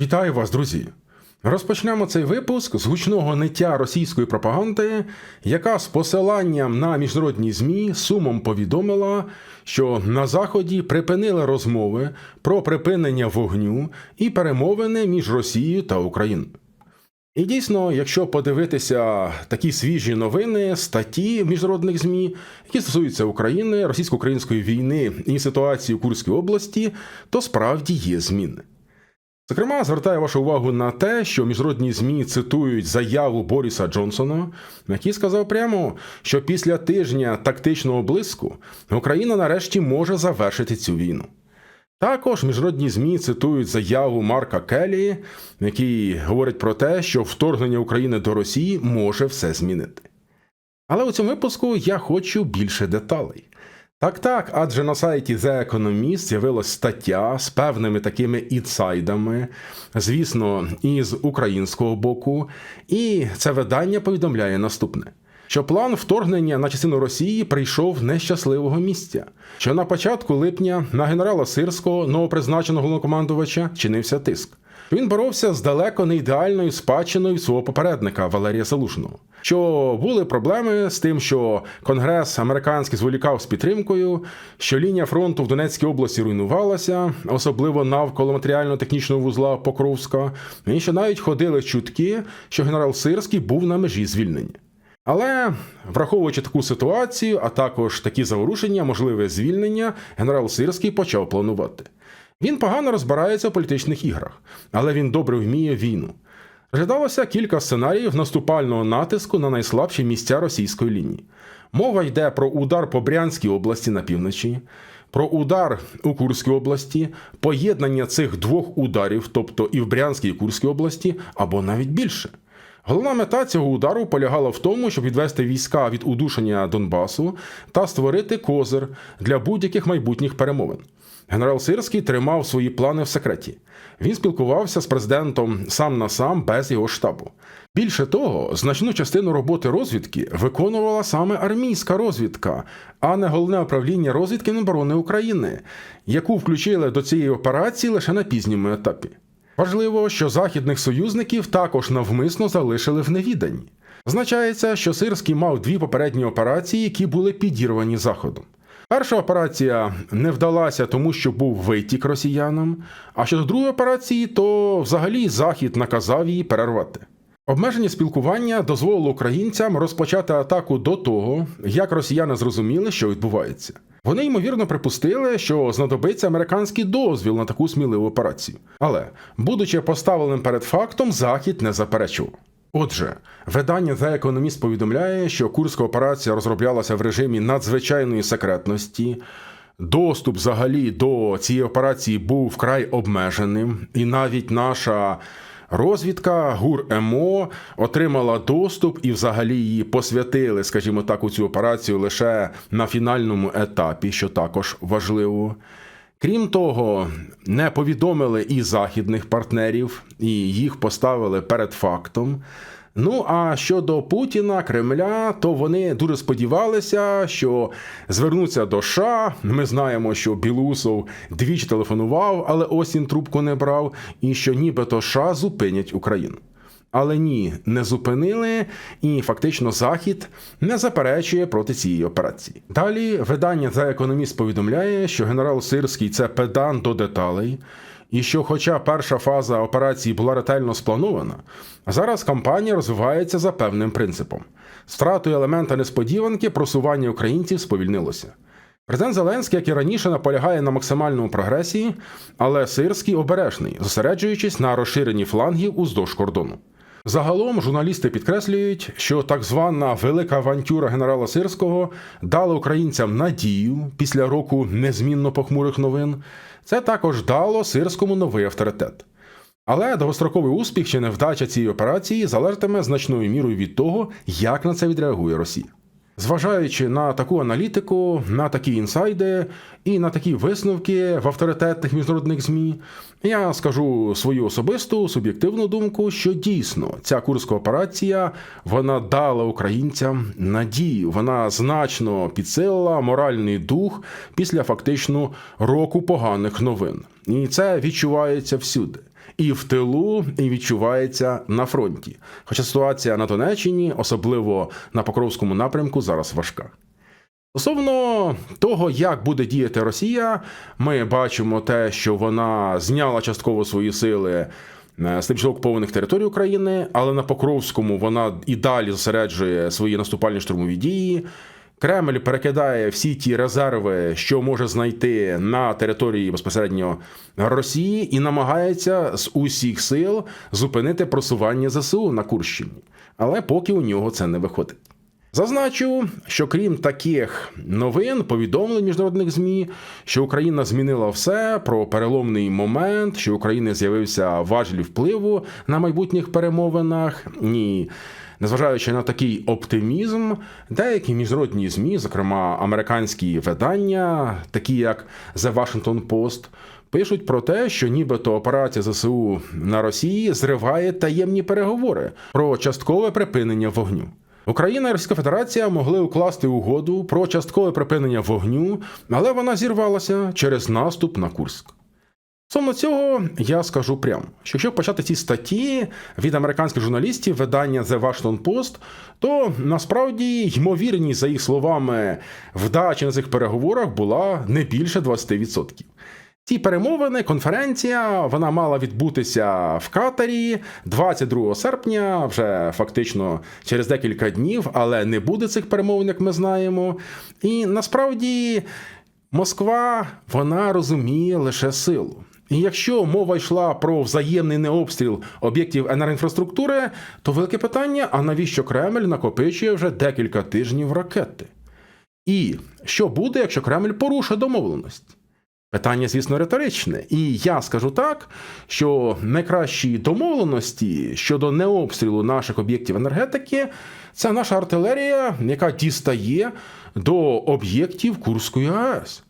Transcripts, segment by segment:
Вітаю вас, друзі! Розпочнемо цей випуск з гучного ниття російської пропаганди, яка з посиланням на міжнародні ЗМІ сумом повідомила, що на Заході припинили розмови про припинення вогню і перемовини між Росією та Україною. І дійсно, якщо подивитися такі свіжі новини, статті в міжнародних ЗМІ, які стосуються України, російсько-української війни і ситуації у Курській області, то справді є зміни. Зокрема, звертаю вашу увагу на те, що міжнародні ЗМІ цитують заяву Боріса Джонсона, який сказав прямо, що після тижня тактичного блиску Україна нарешті може завершити цю війну. Також міжнародні ЗМІ цитують заяву Марка Келлі, який говорить про те, що вторгнення України до Росії може все змінити. Але у цьому випуску я хочу більше деталей. Так, так, адже на сайті The Economist з'явилась стаття з певними такими інсайдами, звісно, із українського боку, і це видання повідомляє наступне. Що план вторгнення на частину Росії прийшов не з щасливого місця, що на початку липня на генерала Сирського, новопризначеного головнокомандувача, чинився тиск. Він боровся з далеко не ідеальною спадщиною свого попередника Валерія Залужного. Що були проблеми з тим, що Конгрес американський зволікав з підтримкою, що лінія фронту в Донецькій області руйнувалася, особливо навколо матеріально-технічного вузла Покровська, і що навіть ходили чутки, що генерал Сирський був на межі звільнення. Але враховуючи таку ситуацію, а також такі заворушення, можливе звільнення, генерал Сирський почав планувати. Він погано розбирається у політичних іграх, але він добре вміє війну. Розглядалося кілька сценаріїв наступального натиску на найслабші місця російської лінії. Мова йде про удар по Брянській області на півночі, про удар у Курській області, поєднання цих двох ударів, тобто і в Брянській і Курській області, або навіть більше. Головна мета цього удару полягала в тому, щоб відвести війська від удушення Донбасу та створити козир для будь-яких майбутніх перемовин. Генерал Сирський тримав свої плани в секреті. Він спілкувався з президентом сам на сам без його штабу. Більше того, значну частину роботи розвідки виконувала саме армійська розвідка, а не головне управління розвідки Міноборони України, яку включили до цієї операції лише на пізньому етапі. Важливо, що західних союзників також навмисно залишили в невіданні. Означається, що Сирський мав дві попередні операції, які були підірвані Заходом. Перша операція не вдалася, тому що був витік росіянам, а щодо другої операції, то взагалі Захід наказав її перервати. Обмеження спілкування дозволило українцям розпочати атаку до того, як росіяни зрозуміли, що відбувається. Вони ймовірно припустили, що знадобиться американський дозвіл на таку сміливу операцію. Але, будучи поставленим перед фактом, Захід не заперечував. Отже, видання The Economist повідомляє, що курська операція розроблялася в режимі надзвичайної секретності. Доступ взагалі до цієї операції був вкрай обмеженим, і навіть наша розвідка ГУР МО отримала доступ і взагалі її посвятили, скажімо так, у цю операцію лише на фінальному етапі, що також важливо. Крім того, не повідомили і західних партнерів, і їх поставили перед фактом. Ну а щодо Путіна, Кремля, то вони дуже сподівалися, що звернуться до США. Ми знаємо, що Білусов двічі телефонував, але Осін трубку не брав, і що нібито США зупинять Україну. Але ні, не зупинили, і фактично Захід не заперечує проти цієї операції. Далі видання The Economist повідомляє, що генерал Сирський це педан до деталей, і що, хоча перша фаза операції була ретельно спланована, зараз кампанія розвивається за певним принципом. З елемента несподіванки просування українців сповільнилося. Президент Зеленський, як і раніше, наполягає на максимальному прогресії, але Сирський обережний, зосереджуючись на розширенні флангів уздовж кордону. Загалом журналісти підкреслюють, що так звана велика авантюра генерала Сирського дала українцям надію після року незмінно похмурих новин. Це також дало сирському новий авторитет. Але довгостроковий успіх чи невдача цієї операції залежатиме значною мірою від того, як на це відреагує Росія. Зважаючи на таку аналітику, на такі інсайди і на такі висновки в авторитетних міжнародних ЗМІ, я скажу свою особисту суб'єктивну думку, що дійсно ця курська операція вона дала українцям надію, вона значно підсилила моральний дух після фактично року поганих новин, і це відчувається всюди. І в тилу, і відчувається на фронті. Хоча ситуація на Донеччині, особливо на Покровському напрямку, зараз важка. Стосовно того, як буде діяти Росія, ми бачимо те, що вона зняла частково свої сили е, з тимчасово окупованих територій України, але на Покровському вона і далі зосереджує свої наступальні штурмові дії. Кремль перекидає всі ті резерви, що може знайти на території безпосередньо Росії, і намагається з усіх сил зупинити просування ЗСУ на Курщині. Але поки у нього це не виходить. Зазначу, що крім таких новин, повідомлень міжнародних ЗМІ, що Україна змінила все про переломний момент, що України з'явився важіль впливу на майбутніх перемовинах. Ні. Незважаючи на такий оптимізм, деякі міжнародні ЗМІ, зокрема американські видання, такі як The Washington Post, пишуть про те, що нібито операція ЗСУ на Росії зриває таємні переговори про часткове припинення вогню. Україна і Російська Федерація могли укласти угоду про часткове припинення вогню, але вона зірвалася через наступ на Курськ. Стосовно цього я скажу прямо, що якщо почати ці статті від американських журналістів видання The Washington Post, то насправді ймовірність, за їх словами, вдачі на цих переговорах була не більше 20%. Ці перемовини, конференція, вона мала відбутися в Катарі 22 серпня, вже фактично через декілька днів, але не буде цих перемовин, як ми знаємо. І насправді Москва вона розуміє лише силу. І якщо мова йшла про взаємний необстріл об'єктів енергоінфраструктури, то велике питання: а навіщо Кремль накопичує вже декілька тижнів ракети? І що буде, якщо Кремль порушить домовленості? Питання, звісно, риторичне. І я скажу так, що найкращі домовленості щодо необстрілу наших об'єктів енергетики це наша артилерія, яка дістає до об'єктів Курської АЕС.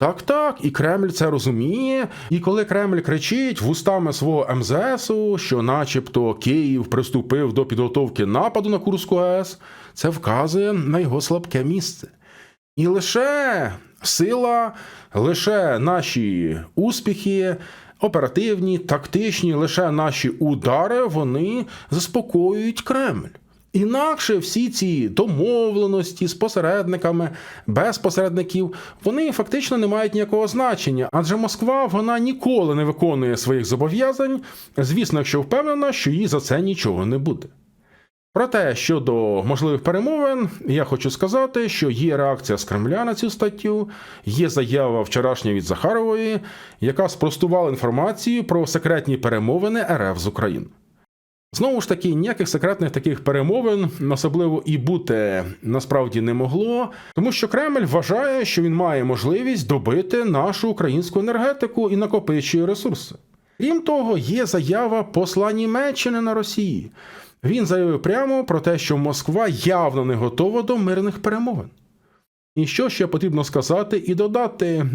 Так, так, і Кремль це розуміє. І коли Кремль кричить вустами свого МЗСу, що, начебто, Київ приступив до підготовки нападу на Курську АЕС, це вказує на його слабке місце. І лише сила, лише наші успіхи, оперативні, тактичні, лише наші удари, вони заспокоюють Кремль. Інакше всі ці домовленості з посередниками, без посередників, вони фактично не мають ніякого значення, адже Москва вона ніколи не виконує своїх зобов'язань, звісно, якщо впевнена, що їй за це нічого не буде. Проте щодо можливих перемовин, я хочу сказати, що є реакція з Кремля на цю статтю, є заява вчорашня від Захарової, яка спростувала інформацію про секретні перемовини РФ з Україною. Знову ж таки, ніяких секретних таких перемовин особливо і бути насправді не могло, тому що Кремль вважає, що він має можливість добити нашу українську енергетику і накопичує ресурси. Крім того, є заява посла Німеччини на Росії. Він заявив прямо про те, що Москва явно не готова до мирних перемовин. І що ще потрібно сказати і додати,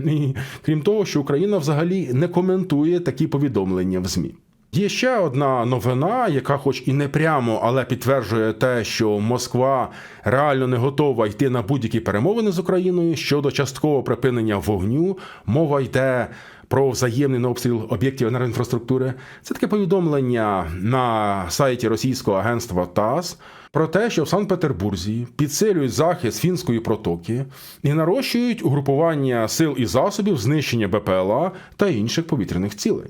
крім того, що Україна взагалі не коментує такі повідомлення в ЗМІ. Є ще одна новина, яка, хоч і не прямо, але підтверджує те, що Москва реально не готова йти на будь-які перемовини з Україною щодо часткового припинення вогню. Мова йде про взаємний обстріл об'єктів енергоінфраструктури. Це таке повідомлення на сайті російського агентства ТАСС про те, що в Санкт-Петербурзі підсилюють захист фінської протоки і нарощують угрупування сил і засобів знищення БПЛА та інших повітряних цілей.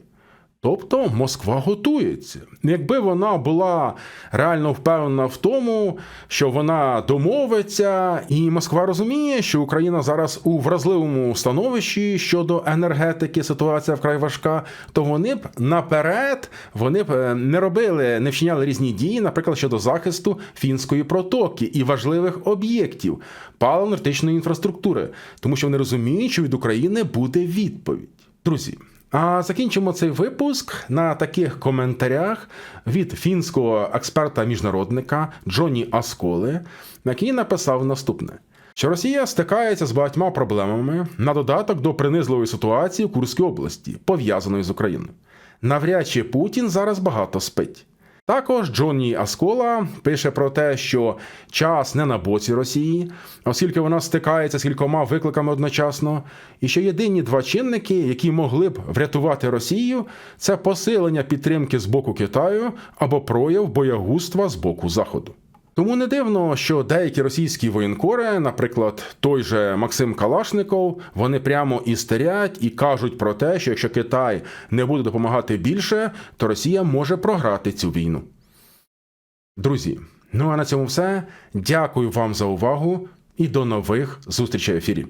Тобто Москва готується. Якби вона була реально впевнена в тому, що вона домовиться, і Москва розуміє, що Україна зараз у вразливому становищі щодо енергетики, ситуація вкрай важка, то вони б наперед вони б е, не робили, не вчиняли різні дії, наприклад, щодо захисту фінської протоки і важливих об'єктів паливно-енергетичної інфраструктури, тому що вони розуміють, що від України буде відповідь. Друзі. А закінчимо цей випуск на таких коментарях від фінського експерта-міжнародника Джоні Асколи, який написав наступне: що Росія стикається з багатьма проблемами на додаток до принизливої ситуації в Курській області, пов'язаної з Україною. Навряд чи Путін зараз багато спить. Також Джонні Аскола пише про те, що час не на боці Росії, оскільки вона стикається з кількома викликами одночасно, і що єдині два чинники, які могли б врятувати Росію, це посилення підтримки з боку Китаю або прояв боягузтва з боку Заходу. Тому не дивно, що деякі російські воєнкори, наприклад, той же Максим Калашников, вони прямо істерять і кажуть про те, що якщо Китай не буде допомагати більше, то Росія може програти цю війну. Друзі, ну а на цьому все. Дякую вам за увагу і до нових зустрічей в ефірі.